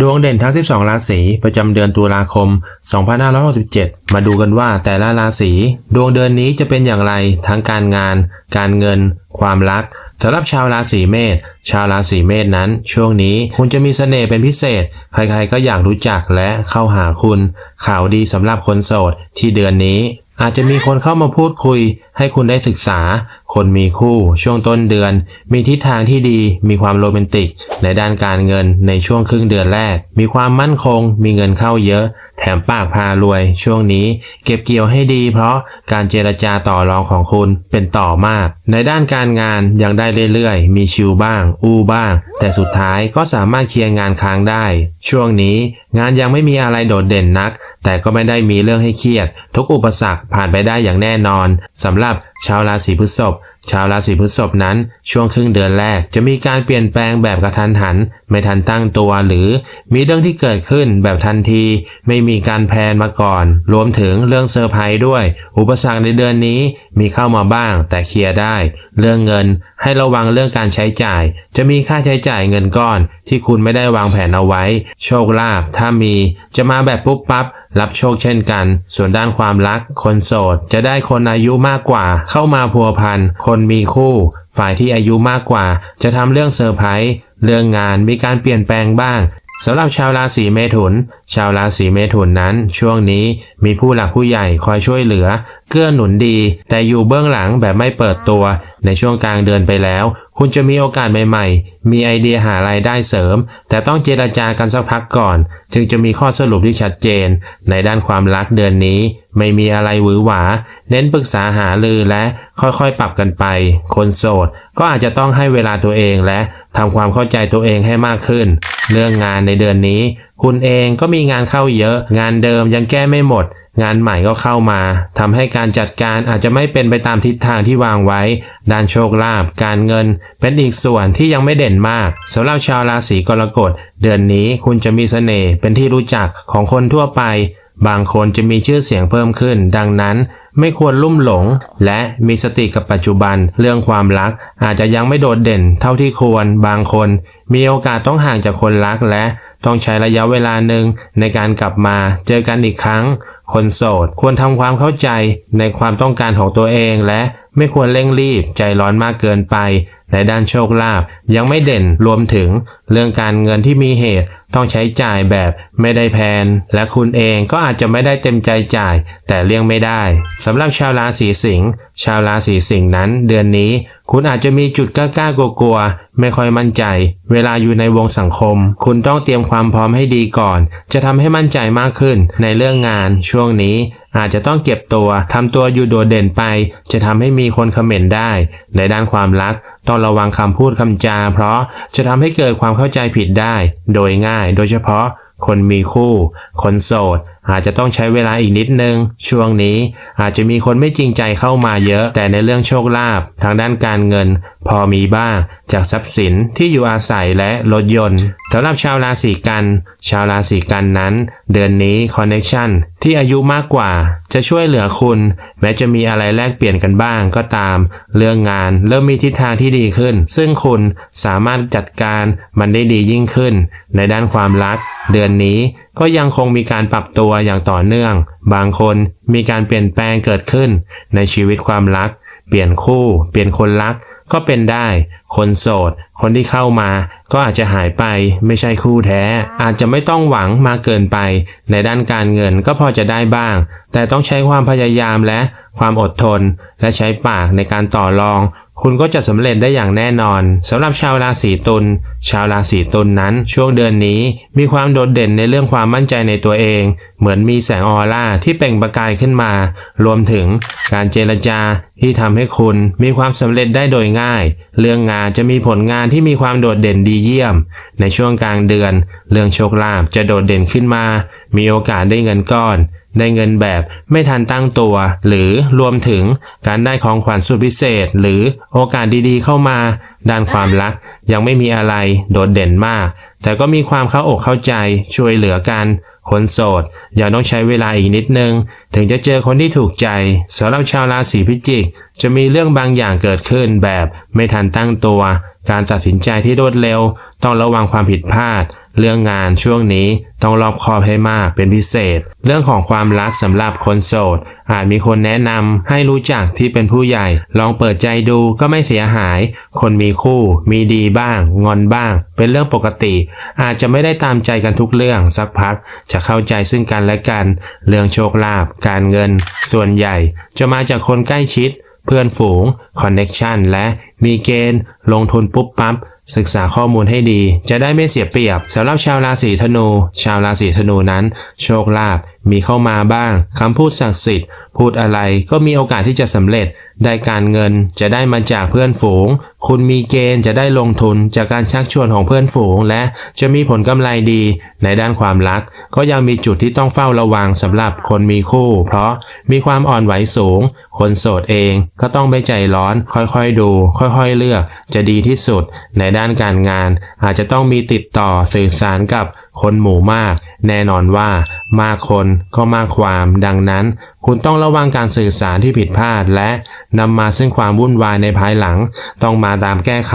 ดวงเด่นทั้ง 12 ราศีประจำเดือนตุลาคม 2567 มาดูกันว่าแต่ละราศีดวงเดือนนี้จะเป็นอย่างไรทั้งการงาน การเงิน ความรักสำหรับชาวราศีเมษชาวราศีเมษนั้น ช่วงนี้คุณจะมีเสน่ห์เป็นพิเศษ ใครๆก็อยากรู้จักและเข้าหาคุณ ข่าวดีสำหรับคนโสดที่เดือนนี้ อาจจะมีคนเข้ามาพูดคุย ให้คุณได้ศึกษา คนมีคู่ ช่วงต้นเดือน มีทิศทางที่ดี มีความโรแมนติก ในด้านการเงินในช่วงครึ่งเดือนแรก มีความมั่นคง มีเงินเข้าเยอะ แถมปากพารวย ช่วงนี้ เก็บเกี่ยวให้ดี เพราะการเจรจาต่อรองของคุณเป็นต่อมาก ในด้านการงานยังได้เรื่อยๆ มีชิวบ้าง อู้บ้าง แต่สุดท้ายก็สามารถเคลียร์งานค้างได้ ช่วงนี้ งานยังไม่มีอะไรโดดเด่นนัก แต่ก็ไม่ได้มีเรื่องให้เครียด ทุกอุปสรรคผ่านไปได้อย่างแน่นอนสำหรับชาวราศีพฤษภชาวราศีพฤษภนั้นช่วงครึ่งเดือนแรกจะมีการเปลี่ยนแปลงแบบกระทันหัน ไม่ทันตั้งตัวหรือมีเรื่องที่เกิดขึ้นแบบทันที ไม่มีการแพลนมาก่อน รวมถึงเรื่องเซอร์ไพรส์ด้วย อุปสรรคในเดือนนี้มีเข้ามาบ้าง แต่เคลียร์ได้ เรื่องเงินให้ระวังเรื่องการใช้จ่าย จะมีค่าใช้จ่ายเงินก้อน ที่คุณไม่ได้วางแผนเอาไว้ โชคลาภถ้ามีจะมาแบบปุ๊บปั๊บรับโชคเช่นกัน ส่วนด้านความรัก คนโสด จะได้คนอายุมากกว่า เข้ามาพัวพันคนนมีคู่ ฝ่ายที่อายุมากกว่า จะทำเรื่องเซอร์ไพรส์เรื่องงานมีการเปลี่ยนแปลงบ้างสำหรับชาวราศีเมถุน ชาวราศีเมถุนนั้น ช่วงนี้มีผู้หลักผู้ใหญ่คอยช่วยเหลือ เกื้อหนุนดี แต่อยู่เบื้องหลังแบบไม่เปิดตัว ในช่วงกลางเดือนไปแล้ว คุณจะมีโอกาสใหม่ๆ มีไอเดียหารายได้เสริม แต่ต้องเจรจากันสักพักก่อน จึงจะมีข้อสรุปที่ชัดเจน ในด้านความรักเดือนนี้ ไม่มีอะไรหวือหวา เน้นปรึกษาหารือและค่อยๆปรับกันไป คนโสด ก็อาจจะต้องให้เวลาตัวเองและทำความเข้าใจตัวเองให้มากขึ้นเรื่องงานในเดือนนี้ คุณเองก็มีงานเข้าเยอะ งานเดิมยังแก้ไม่หมด งานใหม่ก็เข้ามาทำให้การการจัดการอาจจะไม่เป็นไปตามทิศทางที่วางไว้ ด้านโชคลาภการเงิน เป็นอีกส่วนที่ยังไม่เด่นมากสำหรับชาวราศีกรกฎ เดือนนี้คุณจะมีเสน่ห์เป็นที่รู้จักของคนทั่วไป บางคนจะมีชื่อเสียงเพิ่มขึ้น ดังนั้นไม่ควรลุ่มหลง และมีสติกับปัจจุบัน เรื่องความรักอาจจะยังไม่โดดเด่นเท่าที่ควร บางคน มีโอกาสต้องห่างจากคนรักและต้องใช้ระยะเวลาหนึ่งในการกลับมาเจอกันอีกครั้ง คนโสดควรทำความเข้าใจในความต้องการของตัวเองและไม่ควรเร่งรีบใจร้อนมากเกินไป ในด้านโชคลาภยังไม่เด่นรวมถึงเรื่องการเงินที่มีเหตุต้องใช้จ่ายแบบไม่ได้แพน และคุณเองก็อาจจะไม่ได้เต็มใจจ่าย แต่เลี่ยงไม่ได้สำหรับชาวราศีสิงห์ชาวราศีสิงห์นั้น เดือนนี้ คุณอาจจะมีจุดกล้าๆกลัวๆไม่ค่อยมั่นใจ เวลาอยู่ในวงสังคม คุณต้องเตรียมความพร้อมให้ดีก่อน จะทำให้มั่นใจมากขึ้น ในเรื่องงานช่วงนี้ อาจจะต้องเก็บตัวทำตัวอยู่โดดเด่นไป จะทำให้มีีคนคอมเมนต์ได้ ในด้านความรักต้องระวังคำพูดคำจา เพราะจะทำให้เกิดความเข้าใจผิดได้ โดยง่าย โดยเฉพาะคนมีคู่ คนโสดอาจจะต้องใช้เวลาอีกนิดนึง ช่วงนี้อาจจะมีคนไม่จริงใจเข้ามาเยอะ แต่ในเรื่องโชคลาภทางด้านการเงิน พอมีบ้างจากทรัพย์สินที่อยู่อาศัยและรถยนต์สำหรับชาวราศีกัน ชาวราศีกันนั้น เดือนนี้คอนเน c t ชันที่อายุมากกว่า จะช่วยเหลือคุณ แม้จะมีอะไรแลกเปลี่ยนกันบ้างก็ตาม เรื่องงานเริ่มมีทิศทางที่ดีขึ้น ซึ่งคุณสามารถจัดการมันได้ดียิ่งขึ้น ในด้านความรัก เดือนนี้ก็ยังคงมีการปรับตัวตัวอย่างต่อเนื่อง บางคนมีการเปลี่ยนแปลงเกิดขึ้น ในชีวิตความรัก เปลี่ยนคู่ เปลี่ยนคนรัก ก็เป็นได้ คนโสด คนที่เข้ามา ก็อาจจะหายไปไม่ใช่คู่แท้ อาจจะไม่ต้องหวังมากเกินไป ในด้านการเงินก็พอจะได้บ้าง แต่ต้องใช้ความพยายามและความอดทน และใช้ปากในการต่อรอง คุณก็จะสำเร็จได้อย่างแน่นอนสำหรับชาวราศีตุลชาวราศีตุลนนั้นช่วงเดือนนี้มีความโดดเด่นในเรื่องความมั่นใจในตัวเอง เหมือนมีแสงออร่าที่เปล่งประกายขึ้นมา รวมถึงการเจรจาที่ทำให้คุณมีความสำเร็จได้โดยง่ายเรื่องงานจะมีผลงานที่มีความโดดเด่นดีเยี่ยม ในช่วงกลางเดือน เรื่องโชคลาภจะโดดเด่นขึ้นมา มีโอกาสได้เงินก้อน ได้เงินแบบไม่ทันตั้งตัว หรือรวมถึงการได้ของขวัญสุดพิเศษ หรือโอกาสดีๆเข้ามา ด้านความรัก ยังไม่มีอะไรโดดเด่นมาก แต่ก็มีความเข้าอกเข้าใจช่วยเหลือกันคนโสดยังต้องใช้เวลาอีกนิดนึง ถึงจะเจอคนที่ถูกใจสำหรับชาวราศีพิจิก จะมีเรื่องบางอย่างเกิดขึ้นแบบไม่ทันตั้งตัว การตัดสินใจที่รวดเร็ว ต้องระวังความผิดพลาด เรื่องงานช่วงนี้ต้องรอบคอบให้มากเป็นพิเศษ เรื่องของความรักสำหรับคนโสด อาจมีคนแนะนำให้รู้จักที่เป็นผู้ใหญ่ ลองเปิดใจดูก็ไม่เสียหาย คนมีคู่ มีดีบ้าง งอนบ้าง เป็นเรื่องปกติ อาจจะไม่ได้ตามใจกันทุกเรื่องสักพัก จะเข้าใจซึ่งกันและกัน เรื่องโชคลาภการเงิน ส่วนใหญ่ จะมาจากคนใกล้ชิด เพื่อนฝูง คอนเน็กชันและมีเกณฑ์ ลงทุนปุ๊บปั๊บ ศึกษาข้อมูลให้ดี จะได้ไม่เสียเปรียบสำหรับชาวราศีธนู ชาวราศีธนูนั้น โชคลาภมีเข้ามาบ้างคำพูดศักดิ์สิทธิ์ พูดอะไรก็มีโอกาสที่จะสำเร็จ ได้การเงินจะได้มาจากเพื่อนฝูง คุณมีเกณฑ์จะได้ลงทุนจากการชักชวนของเพื่อนฝูง และจะมีผลกำไรดี ในด้านความรัก ก็ยังมีจุดที่ต้องเฝ้าระวังสำหรับคนมีคู่ เพราะมีความอ่อนไหวสูง คนโสดเองก็ต้องไม่ใจร้อน ค่อยๆดู ค่อยๆเลือก จะดีที่สุดในด้านการงาน อาจจะต้องมีติดต่อสื่อสารกับคนหมู่มาก แน่นอนว่ามากคนก็มากความ ดังนั้น คุณต้องระวังการสื่อสารที่ผิดพลาด และนำมาซึ่งความวุ่นวายในภายหลัง ต้องมาตามแก้ไข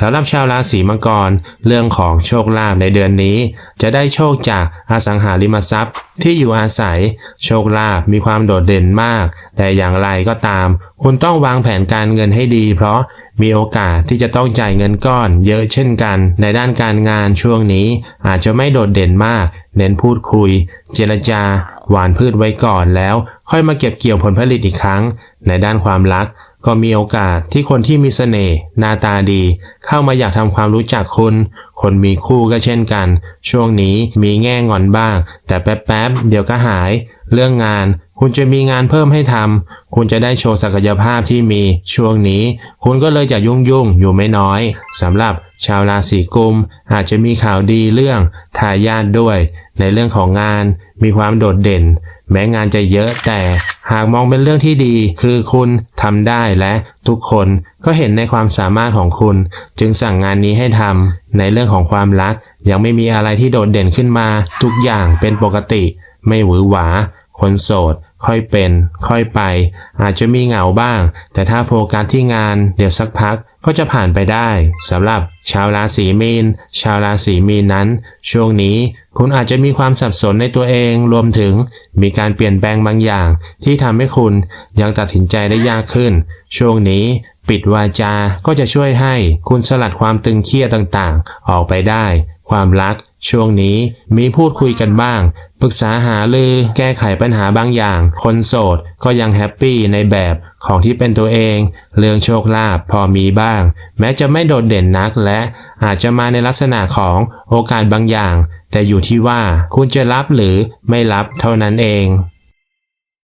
สำหรับชาวราศีมังกร เรื่องของโชคลาภในเดือนนี้ จะได้โชคจากอสังหาริมทรัพย์ที่อยู่อาศัย โชคลาภมีความโดดเด่นมาก แต่อย่างไรก็ตาม คุณต้องวางแผนการเงินให้ดี เพราะมีโอกาสที่จะต้องจ่ายเงินก้อนเยอะเช่นกัน ในด้านการงานช่วงนี้อาจจะไม่โดดเด่นมาก เน้นพูดคุย เจรจา หวานพืชไว้ก่อนแล้ว ค่อยมาเก็บเกี่ยวผลผลิตอีกครั้ง ในด้านความรักก็มีโอกาสที่คนที่มีเสน่ห์หน้าตาดี เข้ามาอยากทำความรู้จักคุณ คนมีคู่ก็เช่นกัน ช่วงนี้มีแง่งอนบ้าง แต่แป๊บๆเดี๋ยวก็หาย เรื่องงาน คุณจะมีงานเพิ่มให้ทำ คุณจะได้โชว์ศักยภาพที่มีช่วงนี้ คุณก็เลยจะยุ่งยุ่งอยู่ไม่น้อยสำหรับชาวราศีกุม อาจจะมีข่าวดีเรื่องทายาทด้วย ในเรื่องของงาน มีความโดดเด่น แม้งานจะเยอะแต่หากมองเป็นเรื่องที่ดี คือคุณทำได้และทุกคนก็เห็นในความสามารถของคุณ จึงสั่งงานนี้ให้ทำในเรื่องของความรัก ยังไม่มีอะไรที่โดดเด่นขึ้นมา ทุกอย่างเป็นปกติ ไม่หวือหวา คนโสด ค่อยเป็น ค่อยไป อาจจะมีเหงาบ้าง แต่ถ้าโฟกัสที่งาน เดี๋ยวสักพักก็จะผ่านไปได้สำหรับชาวราศีมีน ชาวราศีมีนนั้น ช่วงนี้คุณอาจจะมีความสับสนในตัวเองรวมถึงมีการเปลี่ยนแปลงบางอย่าง ที่ทำให้คุณยังตัดสินใจได้ยากขึ้น ช่วงนี้ปิดวาจาก็จะช่วยให้คุณสลัดความตึงเครียดต่างๆ ออกไปได้ ความรัก ช่วงนี้มีพูดคุยกันบ้าง ปรึกษาหาลือแก้ไขปัญหาบางอย่าง คนโสดก็ยังแฮปปี้ในแบบของที่เป็นตัวเอง เรื่องโชคลาภพอมีบ้าง แม้จะไม่โดดเด่นนักและอาจจะมาในลักษณะของโอกาสบางอย่าง แต่อยู่ที่ว่าคุณจะรับหรือไม่รับเท่านั้นเอง